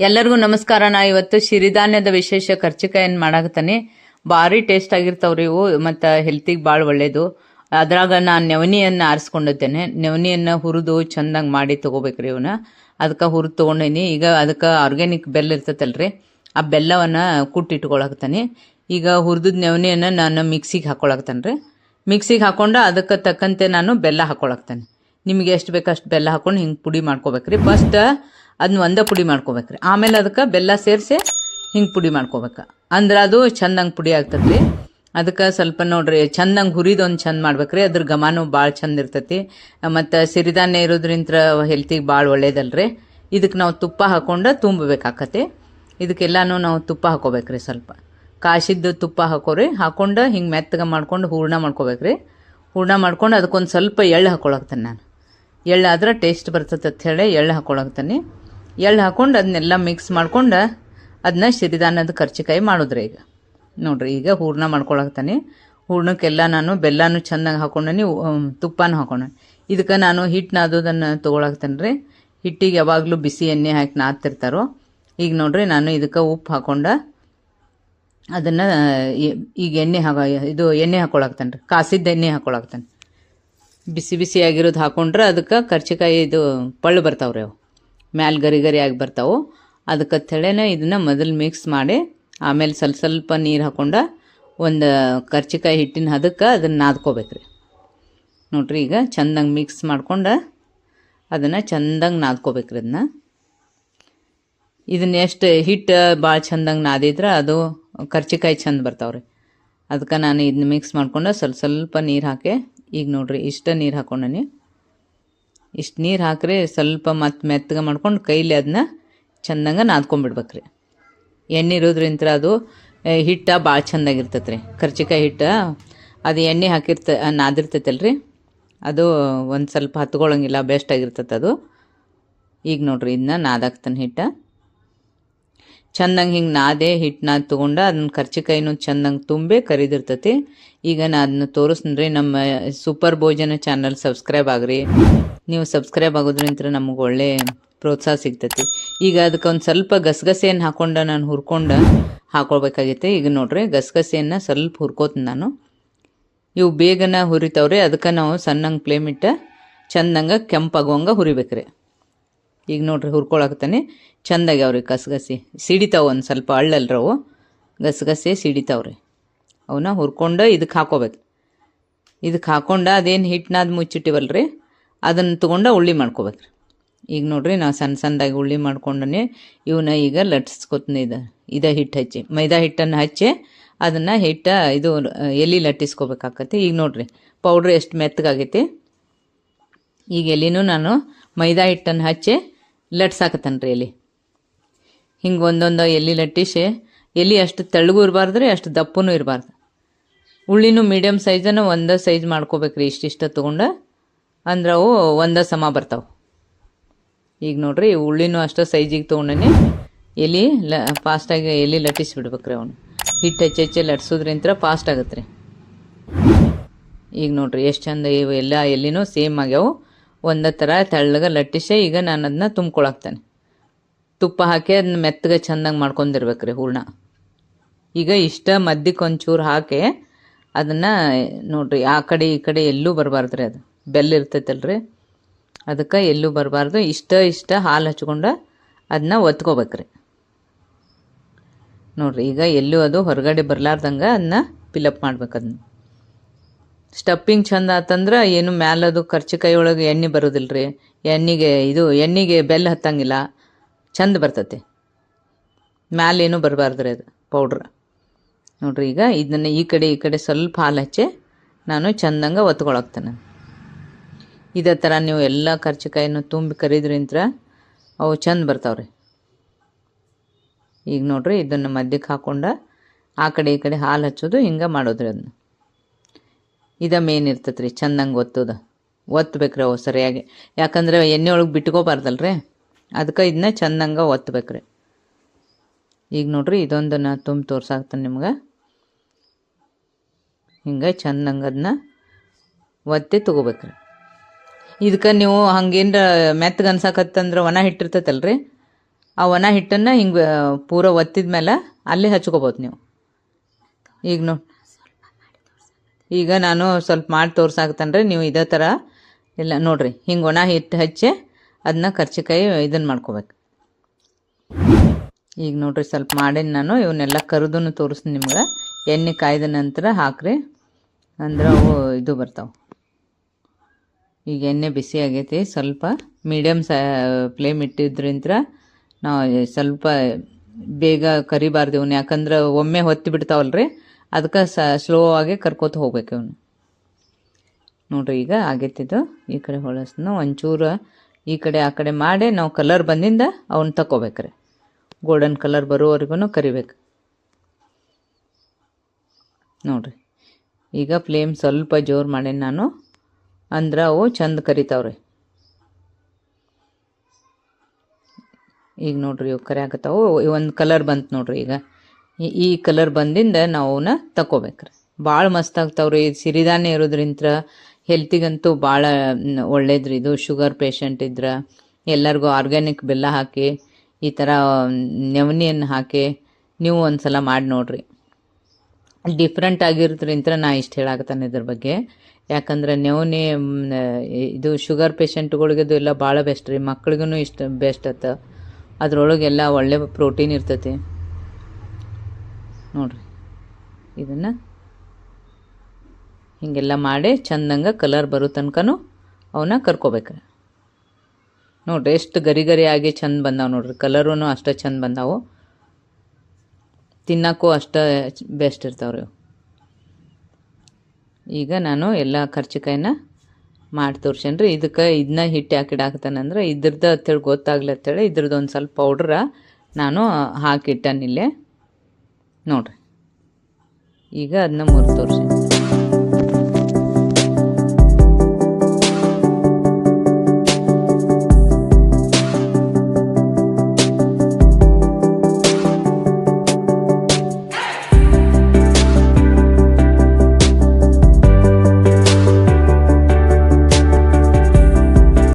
ಎಲ್ಲರಿಗೂ ನಮಸ್ಕಾರ. ನಾ ಇವತ್ತು ಸಿರಿಧಾನ್ಯದ ವಿಶೇಷ ಖರ್ಚಿಕಾಯನ್ನು ಮಾಡಾಕತ್ತಾನೆ. ಭಾರಿ ಟೇಸ್ಟ್ ಆಗಿರ್ತಾವ್ರಿ ಇವು, ಮತ್ತು ಹೆಲ್ತಿಗೆ ಭಾಳ ಒಳ್ಳೇದು. ಅದ್ರಾಗ ನಾನು ನೆವನಿಯನ್ನು ಆರಿಸ್ಕೊಂಡಿದ್ದೇನೆ. ನೆವನಿಯನ್ನು ಹುರಿದು ಚಂದಂಗೆ ಮಾಡಿ ತೊಗೋಬೇಕ್ರಿ ಇವನ್ನ ಅದಕ್ಕೆ ಹುರಿದು ತೊಗೊಂಡೀನಿ. ಈಗ ಅದಕ್ಕೆ ಆರ್ಗ್ಯಾನಿಕ್ ಬೆಲ್ಲ ಇರ್ತೈತಲ್ರಿ. ಆ ಬೆಲ್ಲವನ್ನು ಕುಟ್ಟಿಟ್ಕೊಳಕತ್ತಾನೆ ಈಗ ಹುರಿದ ನೆವನಿಯನ್ನು ನಾನು ಮಿಕ್ಸಿಗೆ ಹಾಕೊಳಕತ್ತಾನೆ ರೀ ಮಿಕ್ಸಿಗೆ ಹಾಕೊಂಡು ಅದಕ್ಕೆ ತಕ್ಕಂತೆ ನಾನು ಬೆಲ್ಲ ಹಾಕೊಳಕ್ತೇನೆ ನಿಮಗೆ ಎಷ್ಟು ಬೇಕು ಅಷ್ಟು ಬೆಲ್ಲ ಹಾಕೊಂಡು ಹಿಂಗೆ ಪುಡಿ ಮಾಡ್ಕೋಬೇಕ್ರಿ. ಫಸ್ಟ್ ಅದನ್ನ ಒಂದೇ ಪುಡಿ ಮಾಡ್ಕೋಬೇಕ್ರಿ. ಆಮೇಲೆ ಅದಕ್ಕೆ ಬೆಲ್ಲ ಸೇರಿಸಿ ಹಿಂಗೆ ಪುಡಿ ಮಾಡ್ಕೋಬೇಕು. ಅಂದ್ರೆ ಅದು ಚಂದಂಗೆ ಪುಡಿ ಆಗ್ತೈತಿ ರೀ ಅದಕ್ಕೆ ಸ್ವಲ್ಪ ನೋಡ್ರಿ, ಚಂದಂಗೆ ಹುರಿದೊಂದು ಚಂದ ಮಾಡ್ಬೇಕ್ರಿ. ಅದ್ರ ಗಮಾನು ಭಾಳ ಚಂದ ಇರ್ತೈತಿ. ಮತ್ತು ಸಿರಿಧಾನ್ಯ ಇರೋದ್ರಿಂದ ಹೆಲ್ತಿಗೆ ಭಾಳ ಒಳ್ಳೇದಲ್ರಿ. ಇದಕ್ಕೆ ನಾವು ತುಪ್ಪ ಹಾಕೊಂಡು ತುಂಬಬೇಕಾಕತಿ. ಇದಕ್ಕೆಲ್ಲಾನು ನಾವು ತುಪ್ಪ ಹಾಕೋಬೇಕ್ರಿ ಸ್ವಲ್ಪ. ಕಾಶಿದ್ದು ತುಪ್ಪ ಹಾಕೋರಿ. ಹಾಕೊಂಡು ಹಿಂಗೆ ಮೆತ್ತಗೆ ಮಾಡ್ಕೊಂಡು ಹೂರ್ಣ ಮಾಡ್ಕೋಬೇಕ್ರಿ. ಹೂರ್ಣ ಮಾಡ್ಕೊಂಡು ಅದಕ್ಕೊಂದು ಸ್ವಲ್ಪ ಎಳ್ಳು ಹಾಕೊಳಕ್ತೇನೆ ನಾನು. ಎಳ್ಳು ಆದ್ರೆ ಟೇಸ್ಟ್ ಬರ್ತದೆ ಅಂತ ಹೇಳಿ ಎಳ್ಳು ಹಾಕೊಳಕ್ತಾನೆ ಎಳ್ಳು ಹಾಕೊಂಡು ಅದನ್ನೆಲ್ಲ ಮಿಕ್ಸ್ ಮಾಡ್ಕೊಂಡು ಅದನ್ನ ಸಿರಿಧಾನ್ಯದ ಕರ್ಚಿಕಾಯಿ ಮಾಡಿದ್ರೆ ಈಗ. ನೋಡ್ರಿ, ಈಗ ಹೂರ್ಣ ಮಾಡ್ಕೊಳಕ್ತಾನೆ ಹೂರ್ಣಕ್ಕೆಲ್ಲ ನಾನು ಬೆಲ್ಲನೂ ಚೆನ್ನಾಗಿ ಹಾಕೊಂಡನಿ ತುಪ್ಪನೂ ಹಾಕೊಂಡ ಇದಕ್ಕೆ ನಾನು ಹಿಟ್ಟು ನಾದೋದನ್ನು ತೊಗೊಳಕ್ತೇನೆ ರೀ ಹಿಟ್ಟಿಗೆ ಯಾವಾಗಲೂ ಬಿಸಿ ಎಣ್ಣೆ ಹಾಕಿ ನಾದ್ತಿರ್ತಾರೋ. ಈಗ ನೋಡ್ರಿ, ನಾನು ಇದಕ್ಕೆ ಉಪ್ಪು ಹಾಕೊಂಡ ಅದನ್ನು ಈಗ ಎಣ್ಣೆ ಹಾಕ ಇದು ಎಣ್ಣೆ ಹಾಕೊಳಕ್ತಾನೆ ರೀ ಕಾಸಿದ್ದ ಎಣ್ಣೆ ಹಾಕೊಳಕ್ತಾನೆ ಬಿಸಿ ಬಿಸಿ ಆಗಿರೋದು ಹಾಕೊಂಡ್ರೆ ಅದಕ್ಕೆ ಕರ್ಚಿಕಾಯಿ ಇದು ಪಳ್ಳು ಬರ್ತಾವ್ರಿ ಅವು. ಮ್ಯಾಲ ಗರಿ ಗರಿ ಆಗಿ ಬರ್ತಾವೆ. ಅದಕ್ಕೆ ತಳೆನ ಇದನ್ನು ಮೊದಲು ಮಿಕ್ಸ್ ಮಾಡಿ, ಆಮೇಲೆ ಸ್ವಲ್ಪ ಸ್ವಲ್ಪ ನೀರು ಹಾಕೊಂಡ ಒಂದು ಕರ್ಚಿಕಾಯಿ ಹಿಟ್ಟಿನ ಹದಕ್ಕೆ ಅದನ್ನು ನಾದ್ಕೋಬೇಕ್ರಿ. ನೋಡ್ರಿ ಈಗ ಚಂದಂಗೆ ಮಿಕ್ಸ್ ಮಾಡ್ಕೊಂಡು ಅದನ್ನು ಚಂದಂಗೆ ನಾದ್ಕೋಬೇಕ್ರಿ ಅದನ್ನ ಇದನ್ನ ಎಷ್ಟು ಹಿಟ್ಟು ಭಾಳ ಚಂದಂಗೆ ನಾದಿದ್ರೆ ಅದು ಕರ್ಚಿಕಾಯಿ ಚಂದ ಬರ್ತಾವ್ರಿ. ಅದಕ್ಕೆ ನಾನು ಇದನ್ನ ಮಿಕ್ಸ್ ಮಾಡ್ಕೊಂಡು ಸ್ವಲ್ಪ ಸ್ವಲ್ಪ ನೀರು ಹಾಕಿ ಈಗ ನೋಡ್ರಿ, ಇಷ್ಟ ನೀರು ಹಾಕೊಂಡಿ ಇಷ್ಟು ನೀರು ಹಾಕ್ರಿ, ಸ್ವಲ್ಪ ಮತ್ತೆ ಮೆತ್ತಗೆ ಮಾಡ್ಕೊಂಡು ಕೈಲಿ ಅದನ್ನ ಚಂದಂಗೆ ನಾದ್ಕೊಂಡ್ಬಿಡ್ಬೇಕ್ರಿ ಎಣ್ಣೆ ಇರೋದ್ರಿಂದ ಅದು ಹಿಟ್ಟು ಹಿಟ್ಟ ಭಾಳ ಚಂದಾಗಿರ್ತೈತೆ ರೀ ಕರ್ಚಿಕಾಯಿ ಹಿಟ್ಟು, ಅದು ಎಣ್ಣೆ ಹಾಕಿರ್ತ ನಾದಿರ್ತೈತಲ್ರಿ. ಅದು ಒಂದು ಸ್ವಲ್ಪ ಹತ್ಕೊಳ್ಳೋಂಗಿಲ್ಲ ಬೆಸ್ಟ್ ಆಗಿರ್ತೈತೆ ಅದು. ಈಗ ನೋಡ್ರಿ ಇದನ್ನ ನಾದಾಕ್ತಾನೆ ಹಿಟ್ಟು. ಚಂದಂಗೆ ಹಿಂಗೆ ನಾದೆ ಹಿಟ್ಟು ನಾದ್ ತೊಗೊಂಡು ಅದನ್ನ ಕರ್ಚಿಕಾಯಿನೂ ಚಂದಂಗೆ ತುಂಬೆ ಕರಿದಿರ್ತತಿ. ಈಗ ನಾ ಅದನ್ನ ತೋರಿಸ್ತೀನಿ ನಮ್ಮ ಸೂಪರ್ ಭೋಜನ ಚಾನಲ್ ಸಬ್ಸ್ಕ್ರೈಬ್ ಆಗ್ರಿ. ನೀವು ಸಬ್ಸ್ಕ್ರೈಬ್ ಆಗೋದ್ರಿಂತ ನಮಗೆ ಒಳ್ಳೆ ಪ್ರೋತ್ಸಾಹ ಸಿಗ್ತತಿ. ಈಗ ಅದಕ್ಕೆ ಒಂದು ಸ್ವಲ್ಪ ಗಸಗಸೆಯನ್ನು ಹಾಕೊಂಡು ನಾನು ಹುರ್ಕೊಂಡು ಹಾಕೊಳ್ಬೇಕಾಗೈತೆ. ಈಗ ನೋಡ್ರಿ, ಗಸಗಸೆಯನ್ನು ಸ್ವಲ್ಪ ಹುರ್ಕೋತೀನಿ ನಾನು. ಇವು ಬೇಗನೆ ಹುರಿತಾವ್ರಿ, ಅದಕ್ಕೆ ನಾವು ಸಣ್ಣಂಗೆ ಫ್ಲೇಮ್ ಇಟ್ಟು ಚಂದಂಗೆ ಕೆಂಪಾಗುವಂಗೆ ಹುರಿಬೇಕ್ರಿ. ಈಗ ನೋಡ್ರಿ ಹುರ್ಕೊಳಕತ್ತಾನೆ. ಅವ್ರಿ ಗಸಗಸಿ ಸಿಡಿತಾವ ಒಂದು ಸ್ವಲ್ಪ ಅಳ್ಳಲ್ರವು ಗಸಗಸೆ ಸಿಡಿತಾವ್ರಿ. ಅವನ್ನ ಹುರ್ಕೊಂಡು ಇದಕ್ಕೆ ಹಾಕೋಬೇಕು. ಇದಕ್ಕೆ ಹಾಕೊಂಡು ಅದೇನು ಹಿಟ್ಟನಾದ ಮುಚ್ಚಿಟ್ಟಿವಲ್ರಿ? ಅದನ್ನು ತೊಗೊಂಡು ಉಳ್ಳಿ ಮಾಡ್ಕೋಬೇಕ್ರಿ. ಈಗ ನೋಡ್ರಿ ನಾವು ಸಣ್ಣ ಸಣ್ಣದಾಗಿ ಉಳ್ಳಿ ಮಾಡ್ಕೊಂಡನೆ ಇವನ್ನ ಈಗ ಲಟ್ಟಿಸ್ಕೊತೀನಿ ಇದು, ಇದ ಹಿಟ್ಟು ಹಚ್ಚಿ, ಮೈದಾ ಹಿಟ್ಟನ್ನು ಹಚ್ಚಿ ಅದನ್ನು ಹಿಟ್ಟ ಇದು ಎಲ್ಲಿ ಎಲೆ ಲಟ್ಟಿಸ್ಕೋಬೇಕಾಕತಿ ಈಗ ನೋಡ್ರಿ ಪೌಡ್ರ್ ಎಷ್ಟು ಮೆತ್ತಗಾಗೈತಿ. ಈಗ ಎಲ್ಲಿನೂ ನಾನು ಮೈದಾ ಹಿಟ್ಟನ್ನು ಹಚ್ಚಿ ಲಟ್ಸಾಕತ್ತೇನೆ ರೀ ಎಲೆ. ಹಿಂಗೆ ಒಂದೊಂದು ಎಲ್ಲಿ ಲಟ್ಟಿಸಿ ಎಲ್ಲಿ ಅಷ್ಟು ತೆಳ್ಳಗೂ ಇರಬಾರ್ದು ರೀ, ಅಷ್ಟು ದಪ್ಪನೂ ಇರಬಾರ್ದು. ಉಳ್ಳಿನೂ ಮೀಡಿಯಮ್ ಸೈಜನ್ನು ಒಂದೇ ಸೈಜ್ ಮಾಡ್ಕೋಬೇಕ್ರಿ ಇಷ್ಟಿಷ್ಟ ತೊಗೊಂಡು. ಅಂದ್ರೆ ಅವು ಒಂದೇ ಸಮ ಬರ್ತಾವೆ. ಈಗ ನೋಡ್ರಿ ಉಳ್ಳಿನೂ ಅಷ್ಟೇ ಸೈಜಿಗೆ ತೊಗೊಂಡನಿ. ಎಲೆ ಲ ಫಾಸ್ಟಾಗಿ ಎಲೆ ಬಿಡ್ಬೇಕ್ರಿ ಅವನು. ಹಿಟ್ಟು ಹೆಚ್ಚೆ ಹೆಚ್ಚೆ ಲಟ್ಸೋದ್ರಿಂತ ಫಾಸ್ಟ್ ಆಗುತ್ತೆ ರೀ ಈಗ ನೋಡ್ರಿ, ಎಷ್ಟು ಚಂದ ಇವು ಎಲ್ಲ ಎಲ್ಲಿನೂ ಸೇಮ್ ಆಗ್ಯಾವು. ಒಂದೇ ಥರ ತೆಳ್ಳಗೆ ಲಟ್ಟಿಸಿ ಈಗ ನಾನು ಅದನ್ನ ತುಂಬ್ಕೊಳಕ್ತಾನೆ. ತುಪ್ಪ ಹಾಕಿ ಅದನ್ನ ಮೆತ್ತಗೆ ಚಂದಂಗೆ ಮಾಡ್ಕೊಂಡಿರ್ಬೇಕು ರೀ ಹೂರ್ಣ. ಈಗ ಇಷ್ಟ ಮಧ್ಯಕ್ಕೆ ಒಂಚೂರು ಹಾಕಿ ಅದನ್ನು ನೋಡ್ರಿ ಆ ಕಡೆ ಈ ಕಡೆ ಎಲ್ಲೂ ಬರಬಾರ್ದು ರೀ ಅದು. ಬೆಲ್ಲ ಇರ್ತೈತಲ್ರಿ. ಅದಕ್ಕೆ ಎಲ್ಲೂ ಬರಬಾರ್ದು. ಇಷ್ಟ ಇಷ್ಟ ಹಾಲು ಹಚ್ಕೊಂಡು ಅದನ್ನ ಒತ್ಕೋಬೇಕ್ರಿ. ನೋಡ್ರಿ ಈಗ ಎಲ್ಲೂ ಅದು ಹೊರಗಡೆ ಬರಲಾರ್ದಂಗೆ ಅದನ್ನ ಫಿಲಪ್ ಮಾಡ್ಬೇಕು ಅದನ್ನ ಸ್ಟಪ್ಪಿಂಗ್ ಚಂದ ಆತಂದ್ರೆ ಏನು ಮ್ಯಾಲದು ಕರ್ಚಿಕಾಯಿ ಒಳಗೆ ಎಣ್ಣೆ ಬರೋದಿಲ್ಲ ರೀ ಎಣ್ಣೆಗೆ ಇದು, ಎಣ್ಣೆಗೆ ಬೆಲ್ಲ ಹತ್ತಂಗಿಲ್ಲ. ಚಂದ ಬರ್ತತಿ. ಮ್ಯಾಲೇನು ಬರಬಾರ್ದು ರೀ ಅದು, ಪೌಡ್ರ್. ನೋಡ್ರಿ ಈಗ ಇದನ್ನು ಈ ಕಡೆ ಈ ಕಡೆ ಸ್ವಲ್ಪ ಹಾಲು ಹಚ್ಚಿ ನಾನು ಚಂದಂಗೆ ಒತ್ಕೊಳಕ್ತೇನೆ. ಇದೇ ಥರ ನೀವು ಎಲ್ಲ ಕರ್ಚಿಕಾಯಿನೂ ತುಂಬಿ ಕರಿದ್ರಿಂತ ಅವು ಚಂದ ಬರ್ತಾವ್ರಿ. ಈಗ ನೋಡ್ರಿ ಇದನ್ನು ಮಧ್ಯಕ್ಕೆ ಹಾಕೊಂಡು ಆ ಕಡೆ, ಈ ಕಡೆ ಹಾಲು ಹಚ್ಚೋದು ಹಿಂಗೆ ಮಾಡೋದ್ರಿ ಅದನ್ನ. ಇದ ಮೇನ್ ಇರ್ತೈತೆ ರೀ ಚಂದಂಗೆ ಒತ್ತೋದು. ಒತ್ತಬೇಕ್ರಿ ಅವು ಸರಿಯಾಗಿ. ಯಾಕಂದ್ರೆ ಎಣ್ಣೆ ಒಳಗೆ ಬಿಟ್ಕೋಬಾರ್ದಲ್ರಿ? ಅದಕ್ಕೆ ಇದನ್ನ ಚಂದಂಗೆ ಒತ್ತಬೇಕ್ರಿ ಈಗ ನೋಡ್ರಿ ಇದೊಂದು ನಾ ತುಂಬ ತೋರ್ಸಾಕ್ತೇನೆ ನಿಮ್ಗೆ. ಹಿಂಗೆ ಚಂದಂಗೆ ಅದನ್ನ ಒತ್ತಿ ತೊಗೋಬೇಕ್ರಿ. ಇದಕ್ಕೆ ನೀವು ಹಂಗೇನ್ರ ಮೆತ್ತಗೆ ಅನ್ಸಾಕತ್ತಂದ್ರೆ ಒಣ ಹಿಟ್ಟಿರ್ತೈತಲ್ರಿ? ಆ ಒಣ ಹಿಟ್ಟನ್ನು ಹಿಂಗೆ, ಪೂರ ಒತ್ತಿದ ಮೇಲೆ ಅಲ್ಲಿ ಹಚ್ಕೋಬೋದು ನೀವು. ಈಗ ನೋ ಈಗ ನಾನು ಸ್ವಲ್ಪ ಮಾಡಿ ತೋರ್ಸಾಕತ್ತೇನೆ ರೀ ನೀವು ಇದೇ ಥರ ಇಲ್ಲ ನೋಡಿರಿ, ಹಿಂಗೆ ಒಣ ಹಿಟ್ಟು ಹಚ್ಚಿ ಅದನ್ನ ಕರ್ಚಿಕಾಯಿ ಇದನ್ನು ಮಾಡ್ಕೋಬೇಕು. ಈಗ ನೋಡಿರಿ, ಸ್ವಲ್ಪ ಮಾಡೀನಿ ನಾನು, ಇವನ್ನೆಲ್ಲ ಕರಿದು ತೋರಿಸ್ತೀನಿ ನಿಮ್ಗೆ. ಎಣ್ಣೆ ಕಾಯ್ದ ನಂತರ ಹಾಕ್ರಿ, ಅಂದ್ರೆ ಅವು ಇದು ಬರ್ತಾವೆ. ಈಗ ಎಣ್ಣೆ ಬಿಸಿ ಆಗೈತಿ, ಸ್ವಲ್ಪ ಮೀಡಿಯಮ್ ಸ, ಫ್ಲೇಮ್ ಇಟ್ಟಿದ್ರಿಂತ ನಾವು ಸ್ವಲ್ಪ ಬೇಗ ಕರಿಬಾರ್ದು ಇವನು, ಯಾಕಂದ್ರೆ ಒಮ್ಮೆ ಹೊತ್ತಿ ಬಿಡ್ತಾವಲ್ರಿ ಅದಕ್ಕೆ ಸ ಸ್ಲೋ ಆಗಿ ಕರ್ಕೋತ ಹೋಗ್ಬೇಕು ಇವನು. ನೋಡ್ರಿ ಈಗ ಆಗೈತಿದ್ದು ಈ ಕಡೆ ಹೊಳಸ್ನ ಒಂಚೂರು ಈ ಕಡೆ ಆ ಕಡೆ ಮಾಡಿ ನಾವು ಕಲರ್ ಬಂದಿಂದ ಅವನ್ನ ತಗೋಬೇಕ್ರಿ ಗೋಲ್ಡನ್ ಕಲರ್ ಬರೋವರೆಗೂ ಕರಿಬೇಕು. ನೋಡ್ರಿ. ಈಗ ಫ್ಲೇಮ್ ಸ್ವಲ್ಪ ಜೋರು ಮಾಡೇನಿ ನಾನು. ಅಂದ್ರೆ ಅವು ಚಂದ ಕರಿತಾವ್ರಿ. ಈಗ ನೋಡ್ರಿ ಇವು ಓ ಒಂದು ಕಲರ್ ಬಂತು ನೋಡ್ರಿ ಈಗ. ಈ- ಕಲರ್ ಬಂದಿಂದ ನಾವು ಅವನ್ನ ತಗೋಬೇಕ್ರಿ ಭಾಳ ಮಸ್ತ್ ಆಗ್ತಾವ್ರಿ. ಸಿರಿಧಾನ್ಯ ಇರೋದ್ರಿಂತ ಹೆಲ್ತಿಗಂತೂ ಭಾಳ ಒಳ್ಳೇದ್ರಿ. ಇದು ಶುಗರ್ ಪೇಷಂಟ್ ಇದ್ರ, ಎಲ್ಲರಿಗೂ ಆರ್ಗ್ಯಾನಿಕ್ ಬೆಲ್ಲ ಹಾಕಿ, ಈ ಥರ ನೆವನಿಯನ್ನು ಹಾಕಿ ನೀವು ಒಂದು ಸಲ ಮಾಡಿ ನೋಡ್ರಿ. ಡಿಫ್ರೆಂಟ್ ಆಗಿರೋದ್ರಿಂತ ನಾ ಇಷ್ಟು ಹೇಳಾಕತ್ತಾನೆ ಇದ್ರ ಬಗ್ಗೆ. ಯಾಕಂದ್ರೆ ನೆವನಿ ಇದು ಶುಗರ್ ಪೇಷಂಟ್ಗಳಿಗೆ ಇದು ಎಲ್ಲ ಭಾಳ ಬೆಸ್ಟ್ ರೀ. ಮಕ್ಳಿಗೂ ಇಷ್ಟ ಬೆಸ್ಟ್ ಅತ್ತ. ಅದ್ರೊಳಗೆಲ್ಲ ಒಳ್ಳೆ ಪ್ರೋಟೀನ್ ಇರ್ತೈತಿ. ನೋಡ್ರಿ. ಇದನ್ನು ಹೀಗೆಲ್ಲ ಮಾಡಿ ಚಂದಂಗೆ ಕಲರ್ ಬರೋ ತನಕನೂ ಅವನ್ನ ಕರ್ಕೋಬೇಕು. ನೋಡ್ರಿ, ಎಷ್ಟು ಗರಿ ಗರಿ ಆಗಿ ಚಂದ ಬಂದಾವೆ ನೋಡ್ರಿ. ಕಲರೂ ಅಷ್ಟೇ ಚಂದ ಬಂದಾವು. ತಿನ್ನಕ್ಕೂ ಅಷ್ಟೇ ಬೆಸ್ಟ್ ಇರ್ತಾವ್ರಿ. ಈಗ ನಾನು ಎಲ್ಲ ಖರ್ಚಿಕಾಯಿನ ಮಾಡಿ ತೋರ್ಸೇನ್ರಿ. ಇದಕ್ಕೆ ಇದನ್ನ ಹಿಟ್ಟು ಹಾಕಿಡಾಕ್ತಾನಂದ್ರೆ ಇದ್ರದ್ದು ಅಂತೇಳಿ ಗೊತ್ತಾಗ್ಲಿ ಅಂತೇಳಿ ಇದ್ರದ್ದು ಒಂದು ಸ್ವಲ್ಪ ಪೌಡ್ರ ನಾನು ಹಾಕಿಟ್ಟನಿಲ್ಲೇ ನೋಡ್ರಿ. ಈಗ ಅದನ್ನ ಮುರಿದು ತೋರ್ಸೇನಿ